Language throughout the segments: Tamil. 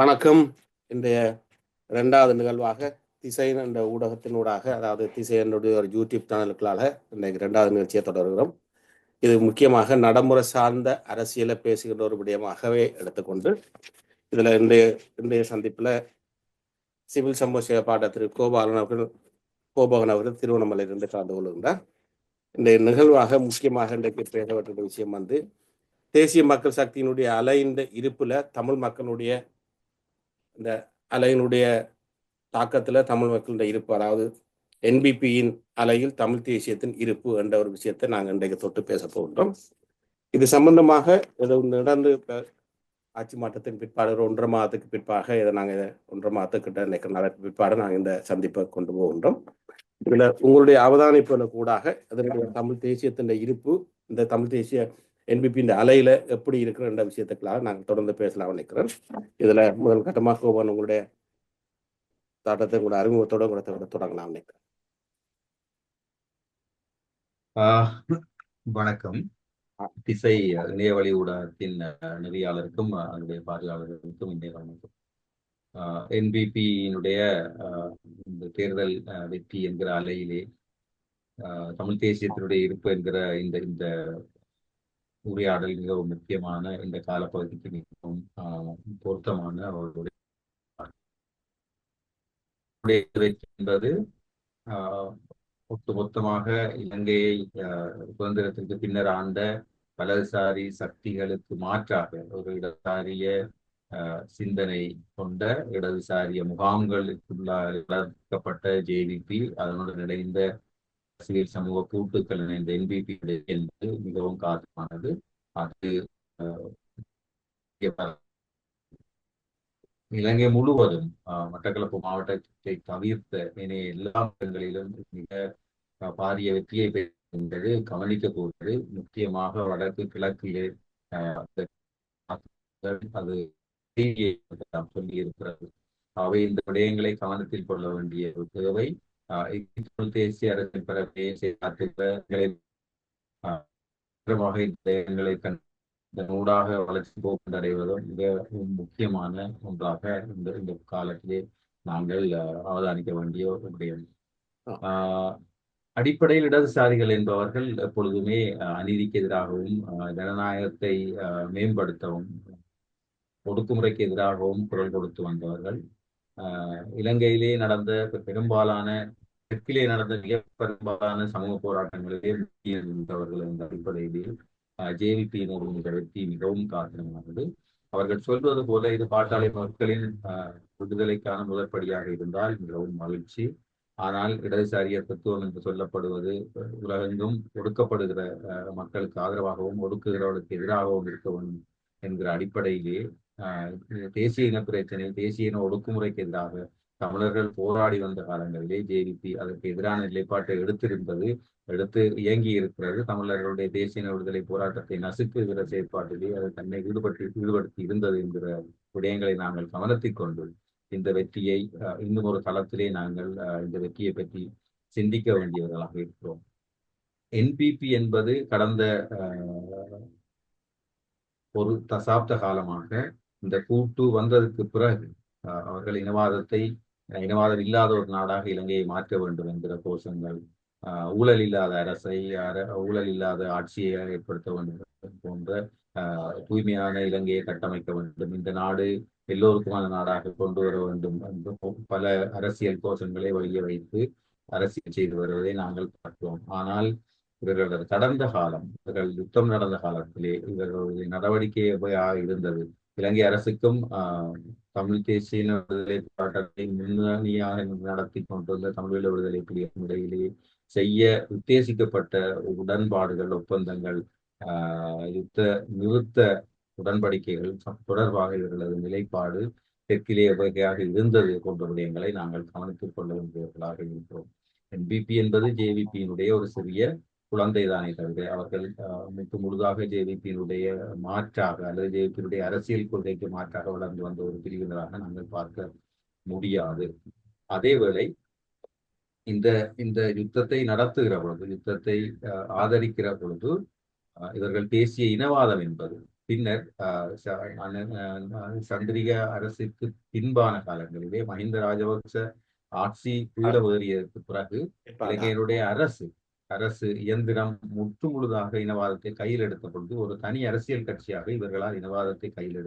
வணக்கம். இன்றைய ரெண்டாவது நிகழ்வாக திசையன் என்ற ஊடகத்தினூடாக அதாவது திசையனுடைய ஒரு யூடியூப் சேனலுக்களாக இன்றைக்கு ரெண்டாவது நிகழ்ச்சியை தொடர்கிறோம். இது முக்கியமாக நடைமுறை சார்ந்த அரசியலை பேசுகின்ற ஒரு விடயமாகவே எடுத்துக்கொண்டு இதில் இன்றைய இன்றைய சந்திப்பில் சிவில் சமூக செயற்பாடு திரு கோபாலன் அவர்கள் கோபகன் அவர்கள் திருவண்ணாமலையிலிருந்து கலந்து கொள்கின்றார். இந்த நிகழ்வாக முக்கியமாக இன்றைக்கு பேசப்பட்ட விஷயம் வந்து தேசிய மக்கள் சக்தியினுடைய அலைந்த இருப்பில் தமிழ் மக்களுடைய இந்த அலையினுடைய தாக்கத்துல தமிழ் மக்களுடைய இருப்பு அதாவது என்பிபியின் அலையில் தமிழ் தேசியத்தின் இருப்பு என்ற ஒரு விஷயத்தை நாங்கள் இன்றைக்கு தொட்டு பேச போகின்றோம். இது சம்பந்தமாக இது நடந்து ஆட்சி மாற்றத்தின் பிற்பாடு ஒரு ஒன்றரை மாதத்துக்கு பிற்பாக இதை நாங்கள் ஒன்றரை மாதத்துக்கிட்ட இன்னைக்கு நாளுக்கு பிற்பாடு நாங்கள் இந்த சந்திப்பை கொண்டு போகின்றோம். இதில் உங்களுடைய அவதானிப்புல கூடாக அதனுடைய தமிழ் தேசியத்தின் இருப்பு இந்த தமிழ் தேசிய என்பிபியின் அலையில எப்படி இருக்கிற விஷயத்துக்களாக நாங்கள் தொடர்ந்து பேசலாம் நினைக்கிறேன். இதுல முதல் கட்டமாக கோபன் உங்களுடைய தாட்டத்தை கூட அறிமுகத்தோட கூட தொடங்கலாம்னு தொடங்கலாம் நினைக்கிறேன். ஆஹ் வணக்கம். திசை இணையவழி ஊடகத்தின் நெறியாளருக்கும் அதனுடைய பார்வையாளர்களுக்கும் இன்றைய வணக்கம். என்பிபியினுடைய இந்த தேர்தல் வெற்றி என்கிற அலையிலே ஆஹ், தமிழ் தேசியத்தினுடைய இருப்பு என்கிற இந்த இந்த உரையாடல் மிகவும் முக்கியமான இந்த காலப்பகுதிக்கு மிகவும் பொருத்தமான அவர்களுடைய என்பது ஆஹ், ஒட்டுமொத்தமாக இலங்கையை சுதந்திரத்திற்கு பின்னர் ஆண்ட வலதுசாரி சக்திகளுக்கு மாற்றாக ஒரு இடதுசாரிய சிந்தனை கொண்ட இடதுசாரிய முகாம்களுக்குள்ளாக வளர்க்கப்பட்ட ஜேவிபி அதனுடன் இணைந்த சிவில் சமூக கூட்டுக்கள் இணைந்த என்பிபி என்பது மிகவும் காரணமானது. அது இலங்கை முழுவதும் மட்டக்களப்பு மாவட்டத்தை தவிர்த்த ஏனைய எல்லா இடங்களிலும் மிக பாரிய வெற்றியை பெற்றது கவனிக்கக்கூடியது. முக்கியமாக வடக்கு கிழக்கிலே அது நாம் சொல்லி இருக்கிறது அவை இந்த விடயங்களை கவனத்தில் கொள்ள வேண்டிய தேவை. தேசிய அரசின் விடயங்களை கண் இதன் ஊடாக வளர்ச்சி போக்கடைவதும் மிக முக்கியமான ஒன்றாக இந்த இந்த காலத்திலே நாங்கள் அவதானிக்க வேண்டிய ஒரு விடயம். ஆஹ், அடிப்படையில் இடதுசாரிகள் என்பவர்கள் எப்பொழுதுமே அநீதிக்கு எதிராகவும் ஜனநாயகத்தை மேம்படுத்தவும் ஒடுக்குமுறைக்கு எதிராகவும் குரல் கொடுத்து வந்தவர்கள். இலங்கையிலே நடந்த பெரும்பாலான தெற்கிலே நடந்த மிக பெரும்பாலான சமூக போராட்டங்களிலே இருந்தவர்கள் என்ற அடிப்படையில் ஜேவிபியினரின் இந்த வெற்றி மிகவும் காரணமானது. அவர்கள் சொல்வது போல இது பாட்டாளி மக்களின் விடுதலைக்கான முதற்படியாக இருந்தால் மிகவும் மகிழ்ச்சி. ஆனால் இடதுசாரிய தத்துவம் என்று சொல்லப்படுவது உலகெங்கும் ஒடுக்கப்படுகிற மக்களுக்கு ஆதரவாகவும் ஒடுக்குகிறவர்களுக்கு எதிராகவும் இருக்க வேண்டும் என்கிற அடிப்படையிலே ஆஹ், தேசிய இன பிரச்சனை தேசிய இன ஒடுக்குமுறைக்கு எதிராக தமிழர்கள் போராடி வந்த காலங்களிலே ஜேவிபி அதற்கு எதிரான நிலைப்பாட்டை எடுத்திருந்தது எடுத்து இயங்கி இருக்கிறது. தமிழர்களுடைய தேசிய விடுதலை போராட்டத்தை நசுக்குகிற செயற்பாட்டிலே அது தன்னை ஈடுபட்டு ஈடுபடுத்தி இருந்தது என்கிற விடயங்களை நாங்கள் கவனத்தில் கொண்டு இந்த வெற்றியை அஹ், இன்னும் ஒரு தளத்திலே நாங்கள் அஹ், இந்த வெற்றியை பற்றி சிந்திக்க வேண்டியவர்களாக இருக்கிறோம். என்பிபி என்பது கடந்த அஹ், ஒரு தசாப்த காலமாக இந்த கூட்டு வந்ததுக்கு பிறகு அஹ், அவர்கள் இனவாதத்தை இனவாதம் இல்லாத ஒரு நாடாக இலங்கையை மாற்ற வேண்டும் என்கிற கோஷங்கள் ஆஹ் ஊழல் இல்லாத அரசை ஊழல் இல்லாத ஆட்சியை ஏற்படுத்த வேண்டும் போன்ற தூய்மையான இலங்கையை கட்டமைக்க வேண்டும். இந்த நாடு எல்லோருக்குமான நாடாக கொண்டு வர வேண்டும் என்று பல அரசியல் கோஷங்களை வெளியே வைத்து அரசியல் செய்து வருவதை நாங்கள் பார்த்தோம். ஆனால் இவர்களது கடந்த காலம் இவர்கள் யுத்தம் நடந்த காலத்திலே இவர்களுடைய நடவடிக்கை எவ்வாறு இருந்தது. இலங்கை அரசுக்கும் ஆஹ், தமிழ் தேசிய விடுதலை போராட்டத்தை முன்னணியாக நடத்தி கொண்டுள்ள தமிழீழ விடுதலை புலிகளுக்கும் முறையிலே செய்ய உத்தேசிக்கப்பட்ட உடன்பாடுகள் ஒப்பந்தங்கள் ஆஹ், யுத்த நிறுத்த உடன்படிக்கைகள் தொடர்பாக இவர்களது நிலைப்பாடு தெற்கிலே வகையாக இருந்தது போன்ற விடயங்களை நாங்கள் கவனித்துக் கொள்ள வேண்டியவர்களாக இருக்கிறோம். என்பிபி என்பது ஜேவிபியினுடைய ஒரு சிறிய குழந்தை தானே தவிர அவர்கள் முற்று முழுதாக ஜேவிபியினுடைய மாற்றாக அல்லது ஜேவிபியினுடைய அரசியல் கொள்கைக்கு மாற்றாக வளர்ந்து வந்த ஒரு பிரிவினராக நாங்கள் பார்க்க முடியாது. அதேவேளை இந்த இந்த யுத்தத்தை நடத்துகிற பொழுது யுத்தத்தை ஆதரிக்கிற பொழுது இவர்கள் தேசிய இனவாதம் என்பது பின்னர் சந்திரிகா அரசுக்கு பின்பான காலங்களிலே மஹிந்த ராஜபக்ச ஆட்சி பீடவேறியதற்கு பிறகு இலங்கையினுடைய அரசு அரசு இயந்திரம் முற்று முழுதாக இனவாதத்தை கையில் எடுத்த பொழுது ஒரு தனி அரசியல் கட்சியாக இவர்களால் இனவாதத்தை கையில்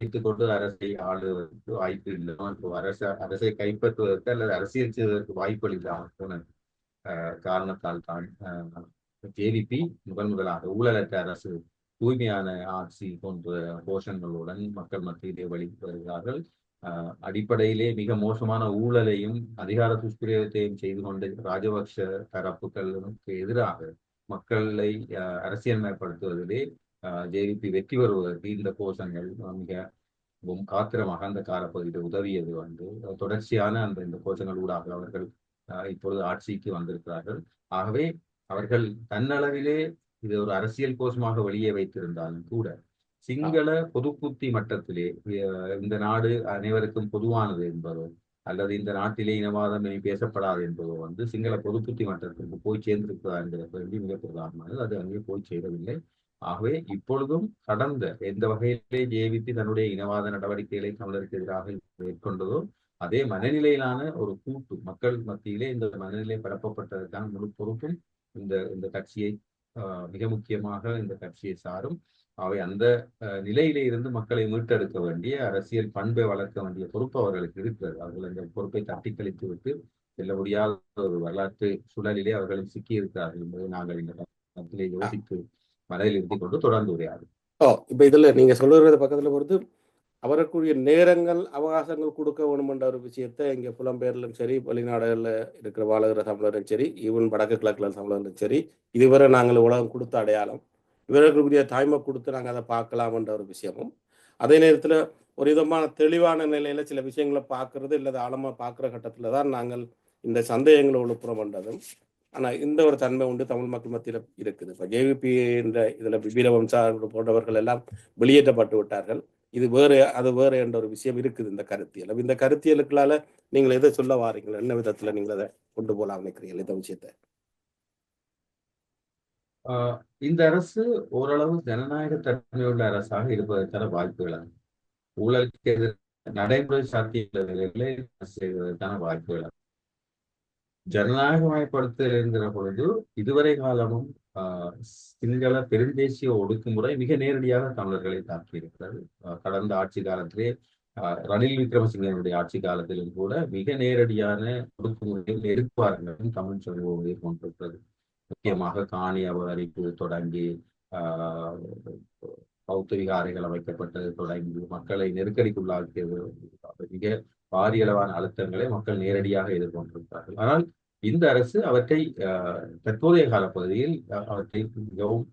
எடுத்து கொண்டு அரசை ஆளுவதற்கு வாய்ப்பு இல்லாமல் அரசு அரச அரசை கைப்பற்றுவதற்கு அல்லது அரசியல் செய்வதற்கு வாய்ப்புகள் இல்லாமல் போன காரணத்தால் தான் ஜேவிபி முதன் முதலாக ஊழலற்ற அரசு தூய்மையான ஆட்சி போன்ற கோஷங்களுடன் மக்கள் மத்தியிலே வழி வருகிறார்கள். அடிப்படையிலே மிக மோசமான ஊழலையும் அதிகார துஷ்பிரயோகத்தையும் செய்து கொண்டு ராஜபக்ஷ தரப்புகளுக்கு எதிராக மக்களை ஆஹ் அரசியல்மயப்படுத்துவதிலே ஜேவிபி வெற்றி வருவதற்கு இந்த கோஷங்கள் மிக மிகவும் காத்திரமாக அந்த காரப்பகுதியில் உதவியது வந்து தொடர்ச்சியான அந்த இந்த கோஷங்கள் ஊடாக அவர்கள் இப்பொழுது ஆட்சிக்கு வந்திருக்கிறார்கள். ஆகவே அவர்கள் தன்னளவிலே இது ஒரு அரசியல் கோஷமாக வெளியே வைத்திருந்தாலும் கூட சிங்கள பொதுப்புத்தி மட்டத்திலே இந்த நாடு அனைவருக்கும் பொதுவானது என்பதோ அல்லது இந்த நாட்டிலே இனவாதம் இனி பேசப்படாது என்பதோ வந்து சிங்கள பொதுப்புத்தி மட்டத்திற்கு போய் சேர்ந்திருக்கிறதா என்கிற கேள்வி மிக பிரதானமானது. அது அங்கே போய் சேரவில்லை. ஆகவே இப்பொழுதும் கடந்த எந்த வகையிலே ஜேவிபி தன்னுடைய இனவாத நடவடிக்கைகளை தமிழருக்கு எதிராக மேற்கொண்டதோ அதே மனநிலையிலான ஒரு கூட்டு மக்கள் மத்தியிலே இந்த மனநிலை பரப்பப்பட்டதற்கான முழு பொறுப்பும் இந்த இந்த கட்சியை ஆஹ் மிக முக்கியமாக இந்த கட்சியை சாரும். அவை அந்த நிலையிலே இருந்து மக்களை மீட்டெடுக்க வேண்டிய அரசியல் பண்பை வளர்க்க வேண்டிய பொறுப்பு அவர்களுக்கு இருக்கிறது. அவர்கள் அந்த பொறுப்பை தட்டி கழித்து விட்டு செல்ல முடியாத ஒரு வரலாற்று சூழலிலே சிக்கி சிக்கியிருக்கிறார்கள் என்பதை நாங்கள் இந்த கட்டத்திலே யோசித்து மனதில் இருந்து கொண்டு தொடர்ந்து உரையாடு இப்ப இப்போ இதில் சொல்லுறது பக்கத்துல பொறுத்து அவருக்குரிய நேரங்கள் அவகாசங்கள் கொடுக்க வேணுமென்ற ஒரு விஷயத்தை இங்கே புலம்பெயர்லும் சரி வெளிநாடுகளில் இருக்கிற வாழுகிற தமிழரும் சரி ஈவன் வடக்கு கிழக்கில் தமிழரும் சரி இதுவரை நாங்கள் உலகம் கொடுத்த அடையாளம். இவர்களுக்குரிய தாய்மை கொடுத்து நாங்கள் அதை பார்க்கலாம்ன்ற ஒரு விஷயமும் அதே நேரத்தில் ஒரு விதமான தெளிவான நிலையில் சில விஷயங்களை பார்க்கறது இல்லை ஆழமாக பார்க்குற கட்டத்தில் தான் நாங்கள் இந்த சந்தேகங்களை ஒழுப்புறம் என்றதும் ஆனால் இந்த ஒரு தன்மை உண்டு தமிழ் மக்கள் மத்தியில் இருக்குது. இப்போ ஜேவிபி என்ற இதில் வீரவம்சா போன்றவர்கள் எல்லாம் வெளியேற்றப்பட்டு விட்டார்கள். இது வேறு அது வேறு என்ற ஒரு விஷயம் இருக்குது இந்த கருத்தியல். இந்த கருத்தியலுக்களால் நீங்கள் எதை சொல்ல வாரீங்களா என்ன விதத்தில் நீங்கள் அதை கொண்டு போகலாம் நினைக்கிறீர்கள் இந்த விஷயத்தை? இந்த அரசு ஓரளவு ஜனநாயக தன்மையுள்ள அரசாக இருப்பதற்கான வாய்ப்புகள் ஊழலுக்கு எதிராக நடைமுறை சாத்திய செய்வதற்கான வாய்ப்புகள் அதிகம். ஜனநாயகமயப்படுத்தல் என்கிற பொழுது இதுவரை காலமும் ஆஹ் சிங்கள பெருந்தேசிய ஒடுக்குமுறை மிக நேரடியாக தமிழர்களை தாக்கியிருக்கிறது. கடந்த ஆட்சி காலத்திலே ஆஹ் ரணில் விக்ரமசிங்கனுடைய ஆட்சி காலத்திலும் கூட மிக நேரடியான ஒடுக்குமுறையும் நெருப்பார்களும் தமிழ் சமூகம் எதிர்கொண்டிருக்கிறது முக்கியமாக காணி அபகரிப்பு தொடங்கி ஆஹ் பௌத்த விகாரைகள் அமைக்கப்பட்டது தொடங்கி மக்களை நெருக்கடிக்குள்ளாக்கியது மிக பாரியளவான அழுத்தங்களை மக்கள் நேரடியாக எதிர்கொண்டிருக்கிறார்கள். ஆனால் இந்த அரசு அவற்றை ஆஹ் தற்போதைய காலப்பகுதியில் பகுதியில் அவற்றை மிகவும்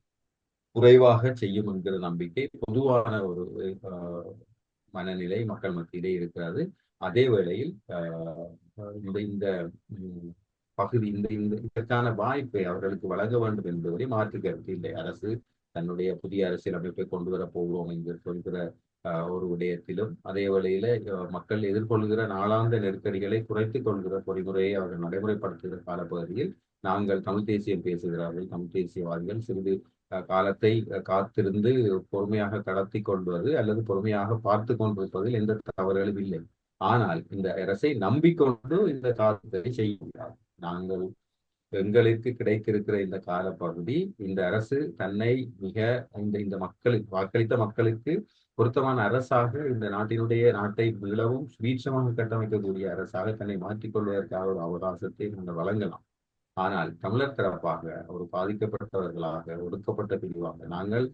குறைவாக செய்யும் என்கிற நம்பிக்கை பொதுவான ஒரு ஆஹ் மனநிலை மக்கள் மத்தியிலே இருக்கிறது. அதே வேளையில் இந்த பகுதி இந்த இந்த இதற்கான வாய்ப்பை அவர்களுக்கு வழங்க வேண்டும் என்பதிலே மாற்று கருத்து இல்லை. அரசு தன்னுடைய புதிய அரசியல் அமைப்பை கொண்டு வர போகிறோம் என்று சொல்கிற ஒரு விடயத்திலும் அதே வேளையில மக்கள் எதிர்கொள்கிற நாளாந்த நெருக்கடிகளை குறைத்துக் கொள்கிற பொறிமுறையை அவர்கள் நடைமுறைப்படுத்துகிற காலப்பகுதியில் நாங்கள் தமிழ் தேசியம் பேசுகிறார்கள். தமிழ் தேசியவாதிகள் சிறிது காலத்தை அஹ், காத்திருந்து பொறுமையாக கடத்தி கொள்வது அல்லது பொறுமையாக பார்த்து கொண்டிருப்பதில் எந்த தவறுகளும் இல்லை. ஆனால் இந்த அரசை நம்பிக்கொண்டு இந்த காலத்தை செய்ய முடியாது நாங்கள் எங்களுக்கு கிடைத்திருக்கிற இந்த காலப்பகுதி இந்த அரசு தன்னை மிக இந்த இந்த மக்களுக்கு வாக்களித்த மக்களுக்கு பொருத்தமான அரசாக இந்த நாட்டினுடைய நாட்டை மிகவும் சுவீட்சமாக கட்டமைக்கக்கூடிய அரசாக தன்னை மாற்றிக்கொள்வதற்காக ஒரு அவகாசத்தை நாங்கள் வழங்கலாம். ஆனால் தமிழர் தரப்பாக ஒரு பாதிக்கப்பட்டவர்களாக ஒடுக்கப்பட்ட பிரிவாக நாங்கள்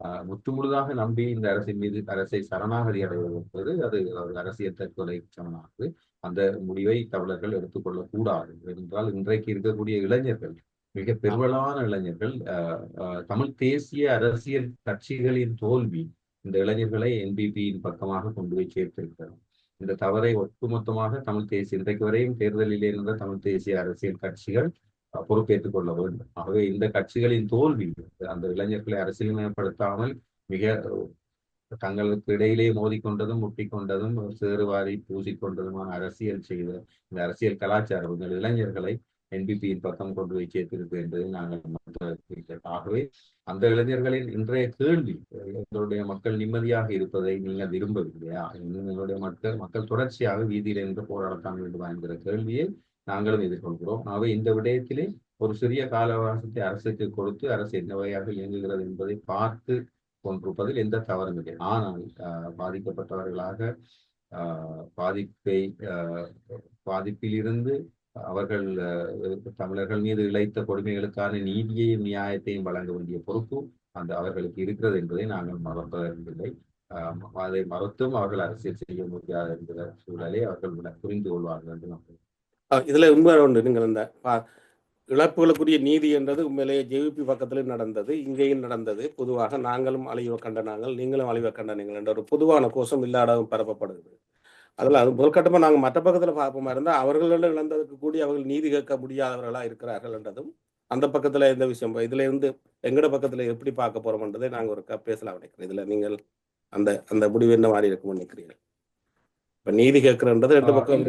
முற்று முற்றுமுழுதாக நம்பி இந்த அரசின் மீது அரசை சரணாகதி அடைவது என்பது அது அரசியல் தற்கொலை சமனாகுது அந்த முடிவை தமிழர்கள் எடுத்துக்கொள்ளக் கூடாது என்றால் இன்றைக்கு இருக்கக்கூடிய இளைஞர்கள் மிக பெருவளான இளைஞர்கள் ஆஹ், தமிழ் தேசிய அரசியல் கட்சிகளின் தோல்வி இந்த இளைஞர்களை என்பிபியின் பக்கமாக கொண்டு போய் சேர்த்திருக்கிறது. இந்த தவறை ஒட்டுமொத்தமாக தமிழ் தேசிய இன்றைக்கு வரையும் தேர்தலில் இருந்த தமிழ் தேசிய அரசியல் கட்சிகள் பொறுப்பேற்றுக் கொள்ள வேண்டும். ஆகவே இந்த கட்சிகளின் தோல்வி அந்த இளைஞர்களை அரசியல்மயப்படுத்தாமல் மிக தங்களுக்கு இடையிலே மோதிக்கொண்டதும் முட்டிக்கொண்டதும் சேறுவாரி பூசிக்கொண்டதுமான அரசியல் செய்த இந்த அரசியல் கலாச்சாரம் எங்கள் இளைஞர்களை என்பிபியின் பக்கம் கொண்டு போய் சேர்த்திருக்கு என்பதை நாங்கள் ஆகவே அந்த இளைஞர்களின் இன்றைய கேள்வி எங்களுடைய மக்கள் நிம்மதியாக இருப்பதை நீங்கள் விரும்பவில்லையா? இன்னும் எங்களுடைய மக்கள் மக்கள் தொடர்ச்சியாக வீதியில் இருந்து போராடத்தான் வேண்டுமா என்கிற கேள்வியை நாங்களும் எதிர்கொள்கிறோம். ஆகவே இந்த விடயத்திலே ஒரு சிறிய கால அவகாசத்தை அரசுக்கு கொடுத்து அரசு என்ன வகையாக இயங்குகிறது என்பதை பார்த்து கொண்டிருப்பதில் எந்த தவறும் இல்லை. ஆனால் பாதிக்கப்பட்டவர்களாக ஆஹ், பாதிப்பை பாதிப்பிலிருந்து அவர்கள் தமிழர்கள் மீது இழைத்த கொடுமைகளுக்கான நீதியையும் நியாயத்தையும் வழங்க வேண்டிய பொறுப்பு அந்த அவர்களுக்கு இருக்கிறது என்பதை நாங்கள் மறப்பதில்லை. ஆஹ், அதை மறுத்தும் அவர்கள் அரசியல் செய்ய முடியாது என்கிற சூழலை அவர்கள் புரிந்து கொள்வார்கள் என்று நம்புகிறேன். இதுல உண்மை ஒன்று நீங்கள் இந்த இழப்புகளுக்குரிய நீதி என்றது உண்மையிலேயே ஜேவிபி பக்கத்திலும் நடந்தது இங்கேயும் நடந்தது. பொதுவாக நாங்களும் அழிவை கண்ட நாங்கள் நீங்களும் அழிவை கண்ட நீங்கள் என்ற ஒரு பொதுவான கோஷம் இல்லாடவும் பரப்பப்படுகிறது. அதில் அது முதற்கட்டமாக நாங்கள் மற்ற பக்கத்தில் பார்ப்போமா இருந்தால் அவர்களிடம் இழந்ததுக்கு கூடி அவர்கள் நீதி கேட்க முடியாதவர்களாக இருக்கிறார்கள் என்றதும் அந்த பக்கத்தில் எந்த விஷயம் இதுல இருந்து எங்கட பக்கத்தில் எப்படி பார்க்க போறோம்ன்றதை நாங்கள் ஒரு பேசலாம் நினைக்கிறோம் இதுல நீங்கள் அந்த அந்த முடிவு என்ன மாதிரி இருக்கும்னு நினைக்கிறீர்கள்? இப்ப நீதி கேட்கிறன்றது ரெண்டு பக்கம்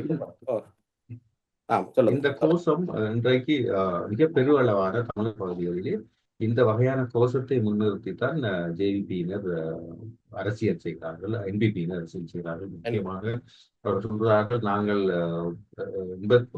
இந்த கோஷம் இன்றைக்கு மிக பெருவளவான தமிழ் பகுதிகளிலே இந்த வகையான கோஷத்தை முன்னிறுத்தித்தான் ஜேவிபியினர் அரசியல் செய்கிறார்கள் என்பிபியினர் அரசியல் செய்கிறார்கள் முக்கியமாக அவர் சொல்கிறார்கள் நாங்கள்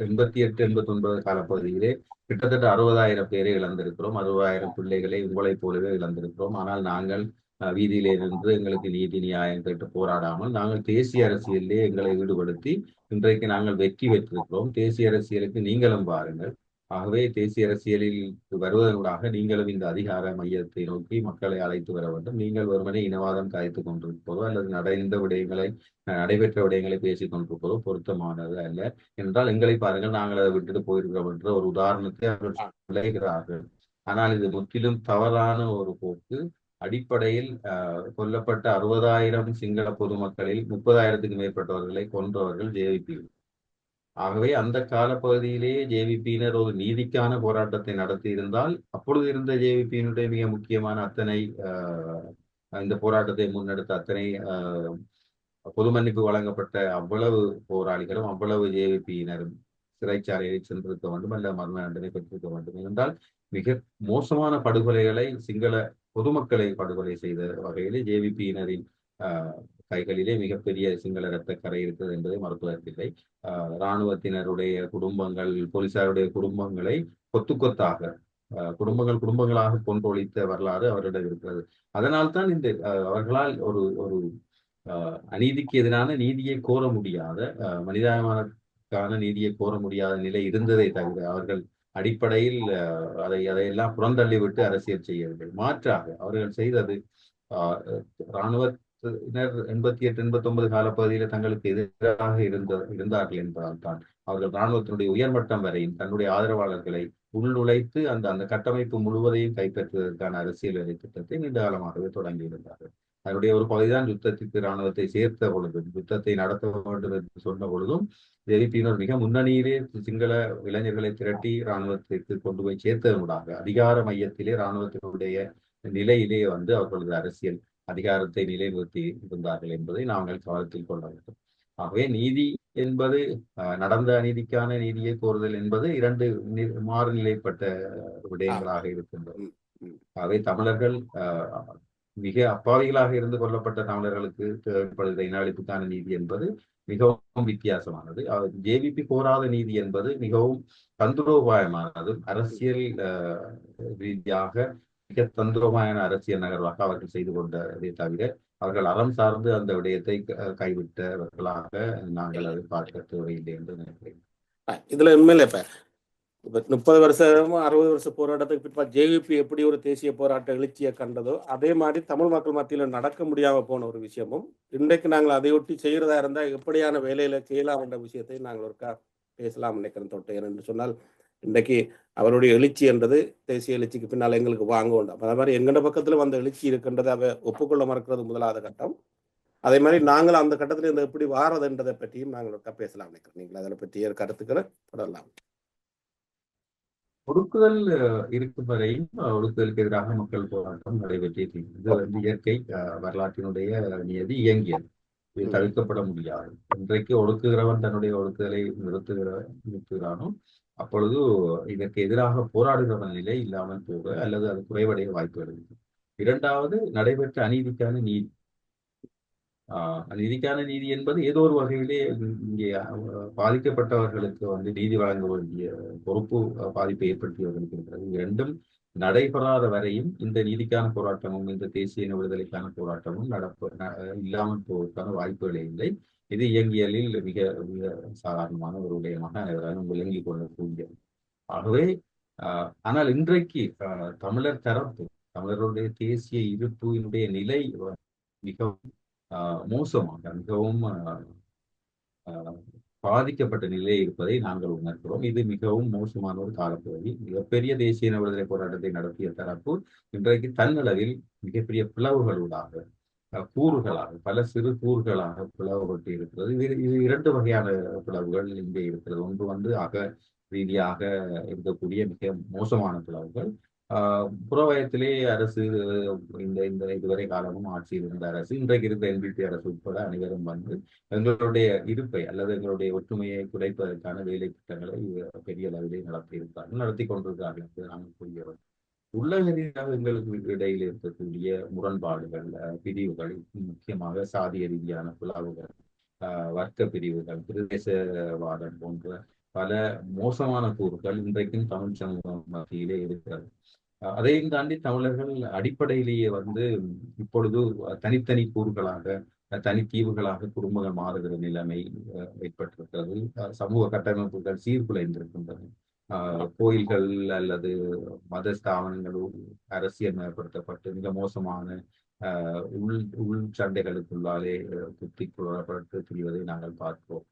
எண்பத்தி எட்டு எண்பத்தி ஒன்பது காலப்பகுதியிலே கிட்டத்தட்ட அறுபதாயிரம் பேரை இழந்திருக்கிறோம். அறுபதாயிரம் பிள்ளைகளை உங்களைப் போலவே இழந்திருக்கிறோம். ஆனால் நாங்கள் வீதியிலே நின்று எங்களுக்கு நீதி நியாயம் கேட்டு போராடாமல் நாங்கள் தேசிய அரசியலிலே எங்களை ஈடுபடுத்தி இன்றைக்கு நாங்கள் வெற்றி பெற்றிருக்கிறோம் தேசிய அரசியலுக்கு நீங்களும் பாருங்கள். ஆகவே தேசிய அரசியலில் வருவதனூடாக நீங்களும் இந்த அதிகார மையத்தை நோக்கி மக்களை அழைத்து வர வேண்டும். நீங்கள் வெறுமனே இனவாதம் காய்த்துக் கொண்டிருப்பதோ அல்லது நடந்த விடயங்களை நடைபெற்ற விடயங்களை பேசிக் கொண்டிருப்பதோ பொருத்தமானது அல்ல. என்றால் எங்களை பாருங்கள் நாங்கள் அதை விட்டுட்டு போயிருக்கிறோம் என்ற ஒரு உதாரணத்தை அவர்கள் விளைகிறார்கள் ஆனால் இது முற்றிலும் தவறான ஒரு போக்கு. அடிப்படையில் அஹ், கொல்லப்பட்ட அறுபதாயிரம் சிங்கள பொதுமக்களில் முப்பதாயிரத்துக்கு மேற்பட்டவர்களை கொன்றவர்கள் ஜேவிபி ஆகவே அந்த காலப்பகுதியிலேயே ஜேவிபியினர் ஒரு நீதிக்கான போராட்டத்தை நடத்தி இருந்தால் அப்பொழுது இருந்த ஜேவிபியினுடைய மிக முக்கியமான அத்தனை இந்த போராட்டத்தை முன்னெடுத்த அத்தனை பொது மன்னிப்பு வழங்கப்பட்ட அவ்வளவு போராளிகளும் அவ்வளவு ஜேவிபியினரும் சிறைச்சாலையில் சென்றிருக்க வேண்டும் அல்ல மரண தண்டனை பெற்றிருக்க வேண்டும். என்றால் மிக மோசமான படுகொலைகளை சிங்கள பொதுமக்களை படுகொலை செய்த வகையிலே ஜேவிபியினரின் கைகளிலே மிகப்பெரிய சிங்கள இரத்த கரை இருக்கிறது என்பதை மருத்துவத்தில்லை இராணுவத்தினருடைய குடும்பங்கள் போலீசாருடைய குடும்பங்களை கொத்து கொத்தாக குடும்பங்கள் குடும்பங்களாக கொன்றொழித்த வரலாறு அவரிடம் இருக்கிறது. அதனால்தான் இந்த அவர்களால் ஒரு ஒரு ஆஹ் அநீதிக்கு எதிரான நீதியை கோர முடியாத ஆஹ் நீதியை கோர முடியாத நிலை இருந்ததை தவிர அவர்கள் அடிப்படையில் அதை அதையெல்லாம் புறந்தள்ளி விட்டு அரசியல் செய்யவில்லை. மாற்றாக அவர்கள் செய்தது ஆஹ் இராணுவத்தினர் எண்பத்தி எட்டு எண்பத்தி ஒன்பது காலப்பகுதியில் தங்களுக்கு எதிராக இருந்த இருந்தார்கள் என்பதால் தான் அவர்கள் இராணுவத்தினுடைய உயர்மட்டம் வரையும் தன்னுடைய ஆதரவாளர்களை உள்நுழைத்து அந்த அந்த கட்டமைப்பு முழுவதையும் கைப்பற்றுவதற்கான அரசியல் வேலை திட்டத்தை நீண்ட காலமாகவே தொடங்கி இருந்தார்கள் அதனுடைய ஒரு பகுதிதான் யுத்தத்திற்கு இராணுவத்தை சேர்த்த பொழுதும் யுத்தத்தை நடத்த வேண்டும் என்று சொன்ன பொழுதும் ஜெயிப்பினர் மிக முன்னணியிலே சிங்கள இளைஞர்களை திரட்டி இராணுவத்திற்கு கொண்டு போய் சேர்த்ததனூடாக அதிகார மையத்திலே இராணுவத்தினுடைய நிலையிலே வந்து அவர்களது அரசியல் அதிகாரத்தை நிலைநிறுத்தி இருந்தார்கள் என்பதை நாங்கள் கவனத்தில் கொள்ள வேண்டும். ஆகவே நீதி என்பது நடந்த அநீதிக்கான நீதியை கோருதல் என்பது இரண்டு மாறுநிலைப்பட்ட விடயங்களாக இருக்கின்றது. ஆகவே தமிழர்கள் அஹ், மிக அப்பாவிகளாக இருந்து கொல்லப்பட்ட தமிழர்களுக்கு தேவைப்படுகிற இன அழிப்புக்கான நீதி என்பது மிகவும் வித்தியாசமானது. ஜேவிபி கோராத நீதி என்பது மிகவும் தந்திரோபாயமானது. அரசியல் ரீதியாக மிக தந்திரோபாயான அரசியல் நகர்வாக அவர்கள் செய்து கொண்டதை தவிர அவர்கள் அறம் சார்ந்து அந்த விடயத்தை கைவிட்டவர்களாக நாங்கள் அதை பார்க்க தேவையில்லை என்று நினைக்கிறேன். இதுல உண்மையில இப்ப முப்பது வருஷமும் அறுபது வருஷ போராட்டத்துக்கு பிற்பா ஜேவிபி எப்படி ஒரு தேசிய போராட்ட எழுச்சியை கண்டதோ அதே மாதிரி தமிழ் மக்கள் மத்தியில் நடக்க முடியாமல் போன ஒரு விஷயமும் இன்றைக்கு நாங்கள் அதையொட்டி செய்கிறதா இருந்தால் எப்படியான வேலையில் செய்யலாம் என்ற விஷயத்தை நாங்கள் ஒருக்கா பேசலாம் நினைக்கிறேன் தொட்டையன் என்று சொன்னால் இன்றைக்கு அவருடைய எழுச்சி என்றது தேசிய எழுச்சிக்கு பின்னால் எங்களுக்கு வாங்க வேண்டாம் அதே மாதிரி எங்கட பக்கத்தில் வந்த எழுச்சி இருக்கின்றதை அவ ஒப்புக்கொள்ள மறுக்கிறது முதலாவது கட்டம். அதே மாதிரி நாங்கள் அந்த கட்டத்தில் இருந்து எப்படி வாரதுன்றதை பற்றியும் நாங்கள் ஒருக்கா பேசலாம் நினைக்கிறேன். நீங்கள் அதை பற்றிய கருத்துக்களை தொடரலாம். ஒடுக்குதல் இருக்கும் வரையும் ஒடுக்குதலுக்கு எதிராக மக்கள் போராட்டம் நடைபெற்றே தீரும் இது வந்து இயற்கை வரலாற்றினுடைய நியதி இயங்கியது. இது தவிர்க்கப்பட முடியாது. இன்றைக்கு ஒடுக்குகிறவன் தன்னுடைய ஒடுக்குதலை நிறுத்துகிற நிறுத்துகிறானோ அப்பொழுது இதற்கு எதிராக போராடுகிற நிலை இல்லாமல் போக அல்லது அது குறைவடைய வாய்ப்புகள் இருக்கு இரண்டாவது நடைபெற்ற அநீதிக்கான நீதி ஆஹ் நீதிக்கான நீதி என்பது ஏதோ ஒரு வகையிலே இங்கே பாதிக்கப்பட்டவர்களுக்கு வந்து நீதி வழங்க வேண்டிய பொறுப்பு பாதிப்பை ஏற்படுத்தியவர்களுக்கு இருக்கிறது இரண்டும் நடைபெறாத வரையும் இந்த நீதிக்கான போராட்டமும் இந்த தேசிய இன விடுதலைக்கான போராட்டமும் நடப்பு இல்லாமல் போவதற்கான வாய்ப்புகளே இல்லை. இது இயங்கியலில் மிக மிக சாதாரணமான ஒரு விடயமாக அனைவராலும் விளங்கிக் கொள்ளக்கூடிய. ஆகவே ஆஹ், ஆனால் இன்றைக்கு ஆஹ், தமிழர் தரப்பு தமிழருடைய தேசிய இருப்பினுடைய நிலை மிகவும் மோசமாக மிகவும் ஆஹ், பாதிக்கப்பட்ட நிலையில் இருப்பதை நாங்கள் உணர்கிறோம். இது மிகவும் மோசமான ஒரு காலப்பகுதி. மிகப்பெரிய தேசிய இன விடுதலை போராட்டத்தை நடத்திய தரப்பு இன்றைக்கு தன்னளவில் மிகப்பெரிய பிளவுகளூடாக அஹ், கூறுகளாக பல சிறு கூறுகளாக பிளவுபட்டு இருக்கிறது. இது இது இரண்டு வகையான பிளவுகள் இங்கே இருக்கிறது. ஒன்று வந்து அக ரீதியாக இருக்கக்கூடிய மிக மோசமான பிளவுகள் புறவயத்திலே அரசு இந்த இந்த இதுவரை காலமும் ஆட்சியில் இருந்த அரசு இன்றைக்கு இருந்த எல்பிபி அரசு உட்பட அனைவரும் வந்து எங்களுடைய இருப்பை அல்லது எங்களுடைய ஒற்றுமையை குறைப்பதற்கான வேலை திட்டங்களை பெரிய அளவிலே நடத்தியிருக்கார்கள் நடத்தி கொண்டிருக்கார்கள் என்று நாங்கள் கூறியவர். உள்ள ரீதியாக எங்களுக்கு இடையில் இருக்கக்கூடிய முரண்பாடுகள் பிரிவுகள் முக்கியமாக சாதிய ரீதியான பிளவுகள் ஆஹ், வர்க்க பிரிவுகள் பிரதேசவாதம் போன்ற பல மோசமான கூறுகள் இன்றைக்கும் தமிழ் சமூகம் மத்தியிலே இருக்கிறது. அதையும் தாண்டி தமிழர்கள் அடிப்படையிலேயே வந்து இப்பொழுது தனித்தனி கூறுகளாக தனித்தீவுகளாக குடும்பங்கள் மாறுகிற நிலைமை ஏற்பட்டிருக்கிறது. சமூக கட்டமைப்புகள் சீர்குலைந்திருக்கின்றன. கோயில்கள் அல்லது மத ஸ்தாபனங்கள் அரசியல் மேற்படுத்தப்பட்டு மிக மோசமான உள் உள் சண்டைகளுக்குள்ளாலே குத்தி கொள்ளப்பட்டு திரிவதை நாங்கள் பார்க்கிறோம்.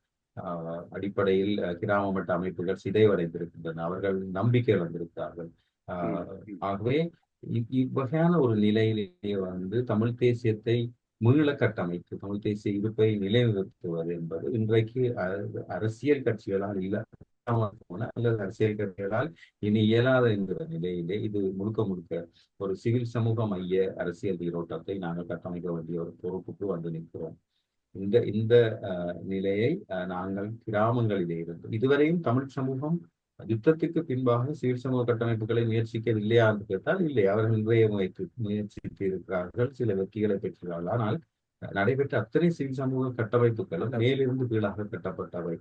அடிப்படையில் கிராம மட்ட அமைப்புகள் சிதைவடைந்திருக்கின்றன. அவர்கள் நம்பிக்கை இழந்திருக்கிறார்கள். ஆஹ் ஆகவே இவ்வகையான ஒரு நிலையிலேயே வந்து தமிழ் தேசியத்தை மீள கட்டமைத்து தமிழ் தேசிய இருப்பை நிலைநிறுத்துவது என்பது இன்றைக்கு அரசியல் கட்சிகளால் இல்ல அல்லது அரசியல் கட்சிகளால் இனி இயலாத என்கிற நிலையிலே இது முழுக்க முழுக்க ஒரு சிவில் சமூக மைய அரசியல் நீரோட்டத்தை நாங்கள் கட்டமைக்க வேண்டிய ஒரு பொறுப்புக்கு வந்து நிற்கிறோம். இந்த இந்த அஹ், நிலையை அஹ், நாங்கள் கிராமங்களிலே இருந்தோம். இதுவரையும் தமிழ் சமூகம் யுத்தத்துக்கு பின்பாக சீர் சமூக கட்டமைப்புகளை முயற்சிக்கவில்லையா என்று கேட்டால் இல்லை. அவர்கள் இன்றைய முயற்சி முயற்சித்து இருக்கிறார்கள் சில வெற்றிகளை பெற்றார்கள் ஆனால் நடைபெற்ற அத்தனை சிவில் சமூக கட்டமைப்புகளும் மேலிருந்து கீழாக கட்டப்பட்டவை.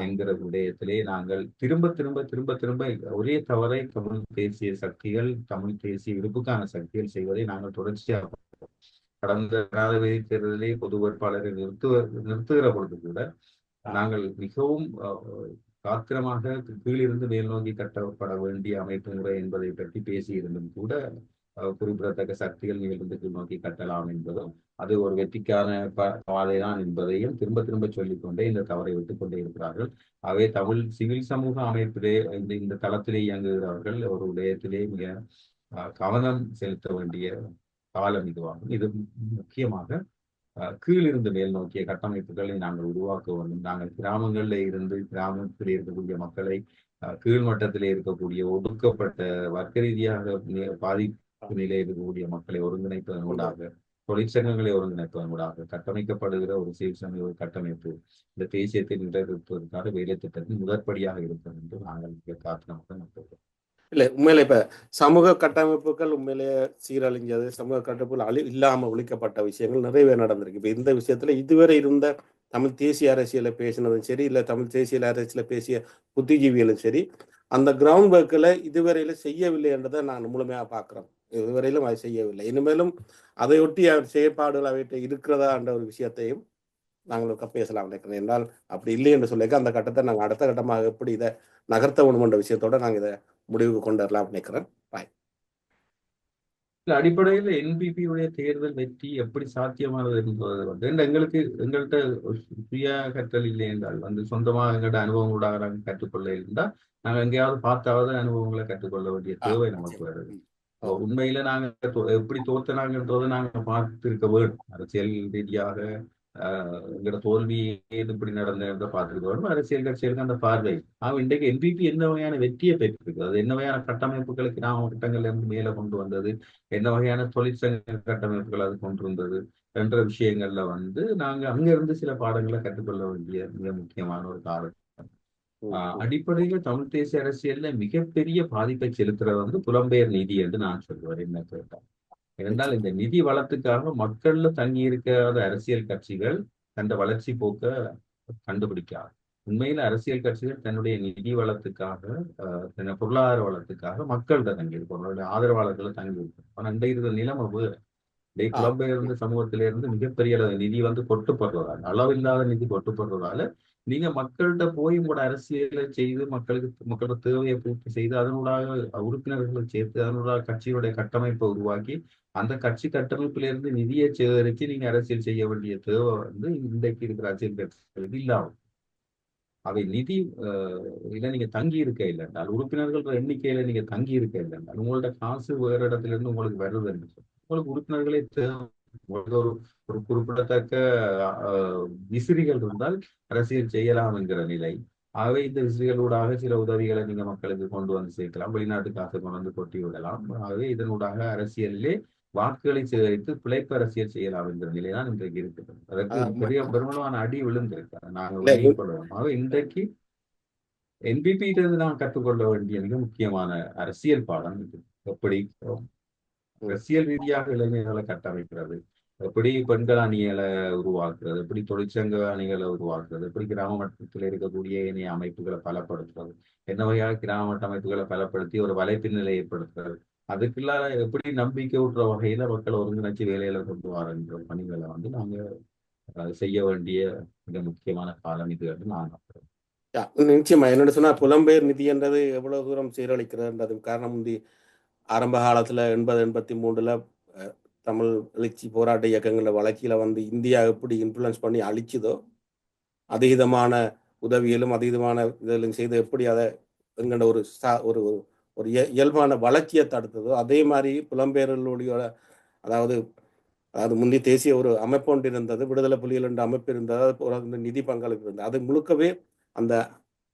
என்கிற விடயத்திலே நாங்கள் திரும்ப திரும்ப திரும்ப திரும்ப ஒரே தவறை தமிழ் தேசிய சக்திகள் தமிழ் தேசிய விடுப்புக்கான சக்திகள் செய்வதை நாங்கள் தொடர்ச்சியாக கடந்த ஜனாதிபதி தேர்தலிலே பொது வேட்பாளரை நிறுத்துவ நிறுத்துகிற பொழுது கூட நாங்கள் மிகவும் காத்திரமாக கீழிருந்து மேல் நோக்கி கட்டப்பட வேண்டிய அமைப்பு முறை என்பதை பற்றி பேசியிருந்தும் கூட குறிப்பிடத்தக்க சக்திகள் மேலிருந்து கீழ் நோக்கி கட்டலாம் என்பதும் அது ஒரு வெற்றிக்கான ப- பாதைதான் என்பதையும் திரும்ப திரும்ப சொல்லிக்கொண்டே இந்த தவறை விட்டுக் கொண்டே இருக்கிறார்கள். அவை தமிழ் சிவில் சமூக அமைப்பிலே இந்த இந்த தளத்திலே இயங்குகிறவர்கள் ஒரு விடயத்திலே மிக கவனம் செலுத்த வேண்டிய காலம் இதுவாகும். இது முக்கியமாக கீழிருந்து மேல் நோக்கிய கட்டமைப்புகளை நாங்கள் உருவாக்க வேண்டும். நாங்கள் கிராமங்களில் இருந்து கிராமத்தில் இருக்கக்கூடிய மக்களை அஹ், கீழ்மட்டத்திலே இருக்கக்கூடிய ஒடுக்கப்பட்ட வர்க்க ரீதியாக பாதிப்பு நிலையில் இருக்கக்கூடிய மக்களை ஒருங்கிணைப்பதன் ஊடாக தொழிற்சங்கங்களை ஒருங்கிணைப்பதன் ஊடாக கட்டமைக்கப்படுகிற ஒரு சிவில் கட்டமைப்பு இந்த தேசியத்தை நிலைநிறுத்துவதற்காக வேலை திட்டத்தின் முதற்படியாக இருக்கும் என்று நாங்கள் மிக காத்திரமாக நம்புகிறோம் இல்லை உண்மையில இப்போ சமூக கட்டமைப்புகள் உண்மையிலேயே சீரழிஞ்சது சமூக கட்டமைப்புகள் அழி இல்லாமல் ஒழிக்கப்பட்ட விஷயங்கள் நிறையவே நடந்திருக்கு. இப்போ இந்த விஷயத்தில் இதுவரை இருந்த தமிழ் தேசிய அரசியலில் பேசினதும் சரி இல்லை தமிழ் தேசிய அரசியல பேசிய புத்திஜீவிகளும் சரி அந்த கிரவுண்ட் ஒர்க்கில் இதுவரையில செய்யவில்லை என்றதை நான் முழுமையாக பார்க்குறோம் இதுவரையிலும் அதை செய்யவில்லை. இனிமேலும் அதையொட்டி அவர் செயற்பாடுகள் அவற்றை இருக்கிறதா என்ற ஒரு விஷயத்தையும் நாங்கள் பேசலாம் நினைக்கிறேன். என்றால் அப்படி இல்லை என்று சொல்லிக்க அந்த கட்டத்தை நாங்கள் அடுத்த கட்டமாக எப்படி இதை நகர்த்த வேணும் என்ற விஷயத்தோட நாங்கள் இதை முடிவுக்கு கொண்டு வரலாம் நினைக்கிறேன். இல்ல, அடிப்படையில் NPP உடைய தேர்தல் வெற்றி எப்படி சாத்தியமானது என்பது வந்து எங்களுக்கு எங்கள்கிட்ட சுய கற்றல் இல்லை என்றால் வந்து சொந்தமா எங்கள்ட்ட அனுபவங்களோட நாங்கள் கற்றுக்கொள்ள இருந்தால் நாங்கள் எங்கேயாவது பார்த்தாவது அனுபவங்களை கற்றுக்கொள்ள வேண்டிய தேவை நமக்கு வருது. உண்மையில நாங்க எப்படி தோத்தனாங்கன்றதை நாங்க பார்த்திருக்க வேண்டும். அரசியல் ரீதியாக எங்களோட தோல்வி ஏன் இப்படி நடந்ததை பார்த்திருக்க வேண்டும் அரசியல் கட்சிகளுக்கு அந்த பார்வை. ஆக இன்றைக்கு என்பிபி என்ன வகையான வெற்றியை பெற்றிருக்கு? அது என்ன வகையான கட்டமைப்புகளை கிராம கட்டங்கள்ல இருந்து மேல கொண்டு வந்தது? என்ன வகையான தொழிற்சங்க கட்டமைப்புகள் அது கொண்டு வந்தது? என்ற விஷயங்கள்ல வந்து நாங்க அங்க இருந்து சில பாடங்களை கற்றுக்கொள்ள வேண்டிய மிக முக்கியமான ஒரு காலம். ம், ஆஹ் ம். அடிப்படையில தமிழ் தேசிய அரசியல்ல மிகப்பெரிய பாதிப்பை செலுத்துறது வந்து புலம்பெயர் நிதி என்று நான் சொல்லுவேன். என்ன கேட்டா. ஏனென்றால் இந்த நிதி வளத்துக்காக மக்கள்ல தங்கி இருக்காத அரசியல் கட்சிகள் தந்த வளர்ச்சி போக்க கண்டுபிடிக்காது. உண்மையில அரசியல் கட்சிகள் தன்னுடைய நிதி வளத்துக்காக தன்னுடைய பொருளாதார வளத்துக்காக மக்கள்கிட்ட தங்கியிருக்கும் அவருடைய அவர்களுடைய ஆதரவாளர்களை ஆனா இந்த இருந்த நிலைமை வேறு. இதை சமூகத்திலிருந்து மிகப்பெரிய அளவு நிதி வந்து கொட்டுப்படுறதால அளவில்லாத நிதி கொட்டுப்படுறதால நீங்க மக்கள்கிட்ட போய் உங்களோட அரசியலை செய்து மக்களுக்கு மக்களோட தேவையை பூர்த்தி செய்து அதனூடாக உறுப்பினர்களை சேர்த்து அதனூடாக கட்சியுடைய கட்டமைப்பை உருவாக்கி அந்த கட்சி கட்டமைப்பிலிருந்து நிதியை சேகரித்து நீங்க அரசியல் செய்ய வேண்டிய தேவை வந்து இன்றைக்கு இருக்கிற அரசியல் கட்சிகளுக்கு இல்லாமல். அவை நிதி அஹ், இல்ல நீங்க தங்கி இருக்க இல்லை என்றால் உறுப்பினர்கள் எண்ணிக்கையில நீங்க தங்கி இருக்க இல்லை என்றால் உங்களோட காசு வேற இடத்துல இருந்து உங்களுக்கு வருது என்று உங்களுக்கு உறுப்பினர்களே தேவை ஒரு ஒரு குறிப்பிடத்தக்க விசிறிகள் இருந்தால் அரசியல் செய்யலாம் என்கிற நிலை. ஆகவே இந்த விசிறிகளூடாக சில உதவிகளை நீங்க மக்களுக்கு கொண்டு வந்து சேர்க்கலாம். வெளிநாட்டு காசை கொண்டு வந்து கொட்டி விடலாம். ஆகவே இதனூடாக அரசியலிலே வாக்குகளை சேகரித்து பிழைப்பு அரசியல் செய்யலாம் என்கிற நிலைதான் இன்றைக்கு இருக்குது அதற்கு பெரிய பெருமளவான அடி விழுந்திருக்கு. நாங்கள் ஆகவே இன்றைக்கு என்பிபி இருந்து நாம் கற்றுக்கொள்ள வேண்டிய மிக முக்கியமான அரசியல் பாடம் இது. எப்படி அரசியல் ரீதியாக இளைஞர்களை கட்டமைக்கிறது. எப்படி பெண்கள் அணிகளை உருவாக்குறது எப்படி தொழிற்சங்க அணிகளை உருவாக்குறது எப்படி கிராம மட்டத்தில் இருக்கக்கூடிய இணைய அமைப்புகளை பலப்படுத்துறது என்ன வகையாக கிராம மட்ட அமைப்புகளை பலப்படுத்தி ஒரு வலைப்பின் நிலை ஏற்படுத்துறது அதுக்குள்ள எப்படி நம்பிக்கை ஊட்டுற வகையில மக்கள் ஒருங்கிணைச்சு வேலையில கொண்டு வரன்ற பணிகளை வந்து நாங்க செய்ய வேண்டிய மிக முக்கியமான காலம் இது என்று நான் நம்புறேன். நிச்சயமா. என்னோட சொன்னா புலம்பெயர் நிதி என்றது எவ்வளவு தூரம் சீரழிக்கிறதுன்றது காரணம் வந்து ஆரம்ப காலத்தில் எண்பது எண்பத்தி மூணில் தமிழ் எழுச்சி போராட்ட இயக்கங்கள வளர்ச்சியில் வந்து இந்தியா எப்படி இன்ஃப்ளூயன்ஸ் பண்ணி அழிச்சுதோ அதீதமான உதவியிலும் அதீதமான இதிலும் செய்து எப்படி அதை எங்கட ஒரு சா ஒரு ஒரு- இய- இயல்பான வளர்ச்சியை தடுத்ததோ அதே மாதிரி புலம்பெயர்களுடைய அதாவது அதாவது முந்தி தேசிய ஒரு அமைப்பு ஒன்று இருந்தது விடுதலை புலிகள் என்ற அமைப்பு இருந்தது அது இந்த நிதி பங்களிப்பு இருந்தது. அது முழுக்கவே அந்த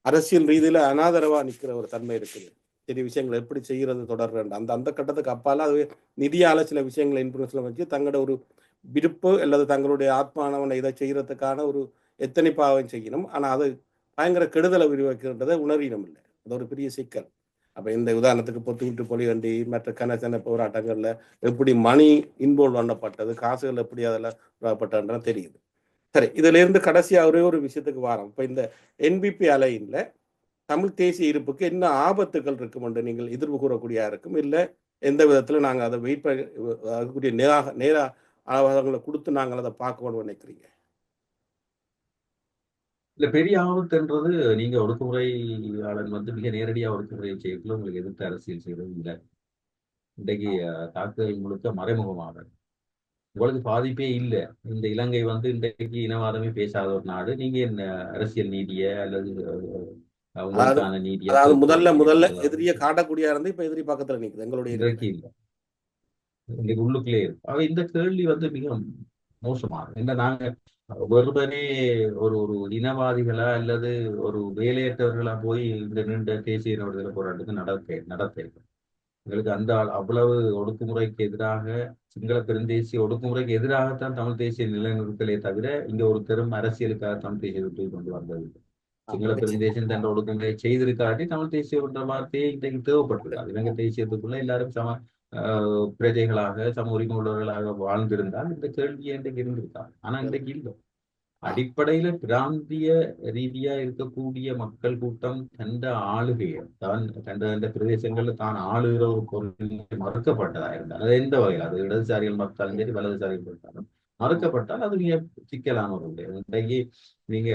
அரசியல் ரீதியில் அனாதரவாக நிற்கிற ஒரு தன்மை இருக்குது. சில விஷயங்களை எப்படி செய்கிறது தொடர்றது அந்த அந்த கட்டத்துக்கு அப்பால அது நிதியால சில விஷயங்களை இன்ஃபுளுன்ஸ்ல வச்சு தங்களோட ஒரு விருப்பு அல்லது தங்களுடைய ஆத்மானவனை இதை செய்யறதுக்கான ஒரு எத்தனைப்பாவும் செய்யணும். ஆனால் அது பயங்கர கெடுதலை விரிவாக்குன்றதை உணரினம் இல்லை. அது ஒரு பெரிய சிக்கல். அப்போ இந்த உதாரணத்துக்கு பொத்து விட்டு பொலிவண்டி மற்ற கனசன போராட்டங்களில் எப்படி மணி இன்வால்வ் பண்ணப்பட்டது காசுகள் எப்படி அதில் பட்டதுன்னு தெரியுது. சரி இதுலேருந்து கடைசியாக ஒரே ஒரு விஷயத்துக்கு வாரம். இப்போ இந்த என்பிபி அலைன்ல தமிழ் தேசிய இருப்புக்கு என்ன ஆபத்துகள் இருக்கும் என்று நீங்கள் எதிர்வு கூறக்கூடிய இருக்கும்? இல்லை எந்த விதத்துல நாங்க அதை வெயிட் அதுக்குரிய நேராக நேர ஆவணங்களை கொடுத்து நாங்கள் அதை பார்க்கணும்னு நினைக்கிறீங்க? இல்ல பெரிய ஆபத்துன்றது நீங்க ஒடுக்குமுறையாளன் வந்து மிக நேரடியா ஒடுக்குமுறை செய்யக்குள்ள உங்களுக்கு எதிர்த்து அரசியல் செய்யறது இல்லை. இன்றைக்கு தாக்குதல் முழுக்க மறைமுகமாக. உங்களுக்கு பாதிப்பே இல்லை. இந்த இலங்கை வந்து இன்றைக்கு இனவாதமே பேசாத ஒரு நாடு. நீங்க என்ன அரசியல் நீதிய அல்லது அதாவது முதல்ல முதல்ல எதிரியை காட்டக்கூடியா இருந்து இப்ப எதிரி பக்கத்துல நிக்குது. எங்களுடைய உள்ளுக்குள்ளே இருக்கு. இந்த கேள்வி வந்து மிக மோசமானது என்ன நாங்க வெறுமனே ஒரு ஒரு இனவாதிகளா அல்லது ஒரு வேலையற்றவர்களா போய் இந்த நீண்ட தேசிய விடுதலை போராட்டத்தை நடத்த நடத்த எங்களுக்கு அந்த அவ்வளவு ஒடுக்குமுறைக்கு எதிராக சிங்கள பெருந்தேசிய ஒடுக்குமுறைக்கு எதிராகத்தான் தமிழ் தேசிய நிலைநிறுத்தலே தவிர இங்க ஒரு பெரும் அரசியலுக்காக தமிழ் தேசியத்தை கொண்டு வந்தது சிங்கள நிச்சயம். பெருந்தேசியம் தன் ஒடுக்குமுறை செய்திருக்காட்டி தமிழ் தேசியம் என்ற வார்த்தையை இன்றைக்கு தேவைப்பட்டிருக்காது இலங்கை தேசியத்துக்குள்ள எல்லாரும் சம பிரஜைகளாக சம உரிமை உள்ளவர்களாக வாழ்ந்திருந்தால் இந்த கேள்வி இன்றைக்கு இருந்திருக்காங்க ஆனா இன்றைக்கு இல்லை. அடிப்படையில பிராந்திய ரீதியா இருக்கக்கூடிய மக்கள் கூட்டம் கண்ட ஆளுகையை தான் கண்ட அந்த பிரதேசங்கள்ல தான் ஆளுகிற ஒரு பொருள் மறுக்கப்பட்டதா இருந்தால் அது எந்த வகையில்? அது இடதுசாரிகள் மறுத்தாலும் சரி வலதுசாரிகள் மறுத்தாலும் மறுக்கப்பட்டால் அது மிக சிக்கலான ஒரு விடயம். இன்றைக்கு நீங்க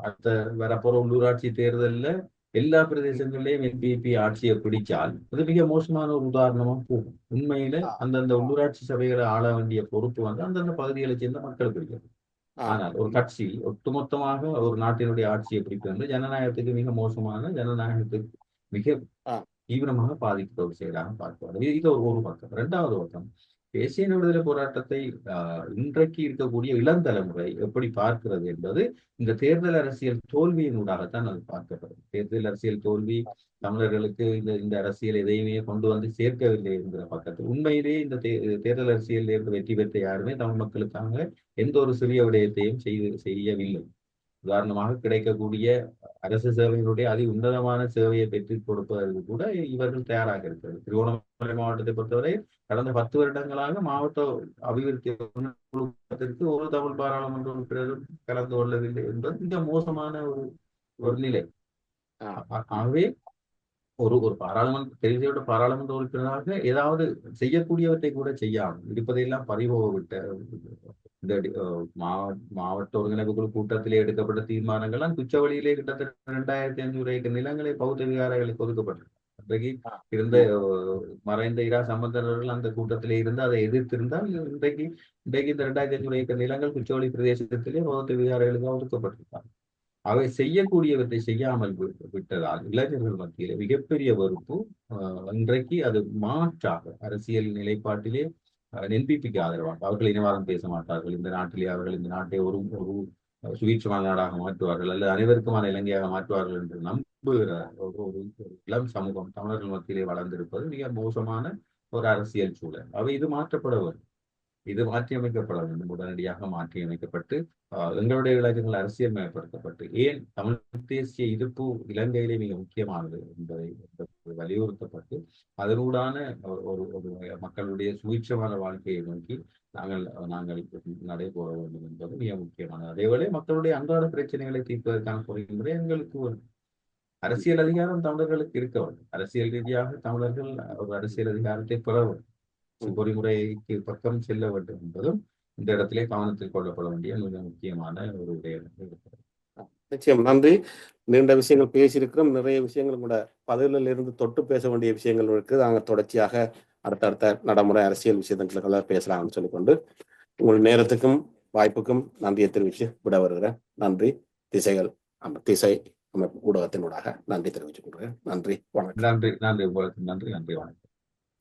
அடுத்த வரப்போற உள்ளூராட்சி தேர்தல்ல எல்லா பிரதேசங்கள்லயும் என்பிபி ஆட்சியை பிடிச்சால் அது மிக மோசமான ஒரு உதாரணமா போகும். உண்மையில அந்தந்த உள்ளூராட்சி சபைகளை ஆள வேண்டிய பொறுப்பு வந்து அந்தந்த பகுதிகளை சேர்ந்த மக்களுக்கு இருக்கிறது ஆ, ஆனால் ஒரு கட்சி ஒட்டுமொத்தமாக ஒரு நாட்டினுடைய ஆட்சியை பிடிப்பது ஜனநாயகத்துக்கு மிக மோசமான ஜனநாயகத்துக்கு மிக. தீவிரமாக பாதிக்கிற ஒரு செயலாக பார்க்கிறார் இது ஒரு ஒரு பக்கம். இரண்டாவது பக்கம் தேசிய விடுதலை போராட்டத்தை இன்றைக்கு இருக்கக்கூடிய இளந்தலைமுறை எப்படி பார்க்கிறது என்பது இந்த தேர்தல் அரசியல் தோல்வியினூடாகத்தான் அது பார்க்கப்படும் தேர்தல் அரசியல் தோல்வி தமிழர்களுக்கு இந்த இந்த அரசியல் எதையுமே கொண்டு வந்து சேர்க்கவில்லை என்கிற பக்கத்தில். உண்மையிலேயே இந்த தேர்தல் அரசியலில் இருந்து வெற்றி பெற்ற யாருமே தமிழ் மக்களுக்காக எந்த ஒரு சிறிய விடயத்தையும் செய்து செய்யவில்லை. உதாரணமாக கிடைக்கக்கூடிய அரசு சேவையினுடைய அதி உன்னதமான சேவையை பெற்றுக் கொடுப்பதற்கு கூட இவர்கள் தயாராக இருக்கிறது திருவண்ணாமலை மாவட்டத்தை பொறுத்தவரை கடந்த பத்து வருடங்களாக மாவட்ட அபிவிருத்தி குழுமத்திற்கு ஒரு தமிழ் பாராளுமன்ற உறுப்பினரும் கலந்து கொள்ளவில்லை என்பது மிக மோசமான ஒரு ஒரு நிலை. ஆகவே ஒரு ஒரு பாராளுமன்ற தெரிவு செய்யப்பட்ட பாராளுமன்ற உறுப்பினராக ஏதாவது செய்யக்கூடியவற்றை கூட செய்யாமல் இருப்பதையெல்லாம் பறிபோக விட்ட இந்த மாவட்ட ஒருங்கிணைப்பு குழு கூட்டத்திலே எடுக்கப்பட்ட தீர்மானங்கள்லாம் குச்சவழியிலே கிட்டத்தட்ட ரெண்டாயிரத்தி ஐநூறு ஏக்கர் நிலங்களை பௌத்த விகாரங்களுக்கு ஒதுக்கப்பட்டிருக்கு அன்றைக்கு இருந்த மறைந்த இரா சம்பந்தர்கள் அந்த கூட்டத்திலே இருந்து அதை எதிர்த்திருந்தால் இன்றைக்கு இன்றைக்கு இந்த ரெண்டாயிரத்தி ஐநூறு ஏக்கர் நிலங்கள் குச்சவழி பிரதேசத்திலே பௌத்த விகாரங்களுக்கு ஒதுக்கப்பட்டிருக்காங்க அவை செய்யக்கூடியவற்றை செய்யாமல் விட்டதால் இளைஞர்கள் மத்தியிலே மிகப்பெரிய வெறுப்பு இன்றைக்கு அது மாற்றாக அரசியல் நிலைப்பாட்டிலே எல்பிபிக்கு ஆதரவாக அவர்கள் இனவாதம் பேச மாட்டார்கள். இந்த நாட்டிலே அவர்கள் இந்த நாட்டை ஒரு ஒரு சுவீட்சமான நாடாக மாற்றுவார்கள் அல்லது அனைவருக்குமான இலங்கையாக மாற்றுவார்கள் என்று நம்புகிற ஒரு இளம் சமூகம் தமிழர்கள் மத்தியிலே வளர்ந்திருப்பது மிக மோசமான ஒரு அரசியல் சூழல். அவை இது மாற்றப்பட வேண்டும். இது மாற்றியமைக்கப்பட வேண்டும். உடனடியாக மாற்றியமைக்கப்பட்டு எங்களுடைய இளைஞர்கள் அரசியல் மயப்படுத்தப்பட்டு ஏன் தமிழ் தேசிய இருப்பு இலங்கையிலே மிக முக்கியமானது என்பதை வலியுறுத்தப்பட்டு அதனூடான ஒரு- ஒரு ஒரு மக்களுடைய சுயீட்சமான வாழ்க்கையை நோக்கி நாங்கள் நாங்கள் நடைபெற வேண்டும் என்பது மிக முக்கியமானது. அதேவேளை மக்களுடைய அன்றாட பிரச்சனைகளை தீர்ப்பதற்கான பொறிமுறை எங்களுக்கு ஒரு அரசியல் அதிகாரம் தமிழர்களுக்கு இருக்க வேண்டும். அரசியல் ரீதியாக தமிழர்கள் ஒரு அரசியல் அதிகாரத்தை பெற வேண்டும். பொறிமுறைக்கு பக்கம் செல்ல வேண்டும் என்பதும் இந்த இடத்திலே கவனத்தில் கொள்ளப்பட வேண்டிய மிக முக்கியமான ஒரு விடயம் இருக்கிறது நிச்சயம் நன்றி. நீண்ட விஷயங்கள் பேசியிருக்கிறோம். நிறைய விஷயங்கள் கூட பதிலில் இருந்து தொட்டு பேச வேண்டிய விஷயங்கள் இருக்கு. நாங்கள் தொடர்ச்சியாக அடுத்தடுத்த நடைமுறை அரசியல் விஷயங்களை பேசலாம்னு சொல்லிக்கொண்டு உங்கள் நேரத்துக்கும் வாய்ப்புக்கும் நன்றியை தெரிவித்து விட வருகிறேன். நன்றி. திசைகள் அந்த திசை அமைப்பு ஊடகத்தினூடாக நன்றி தெரிவித்துக் கொள்கிறேன். நன்றி. வணக்கம். நன்றி. நன்றி. நன்றி. நன்றி. வணக்கம்.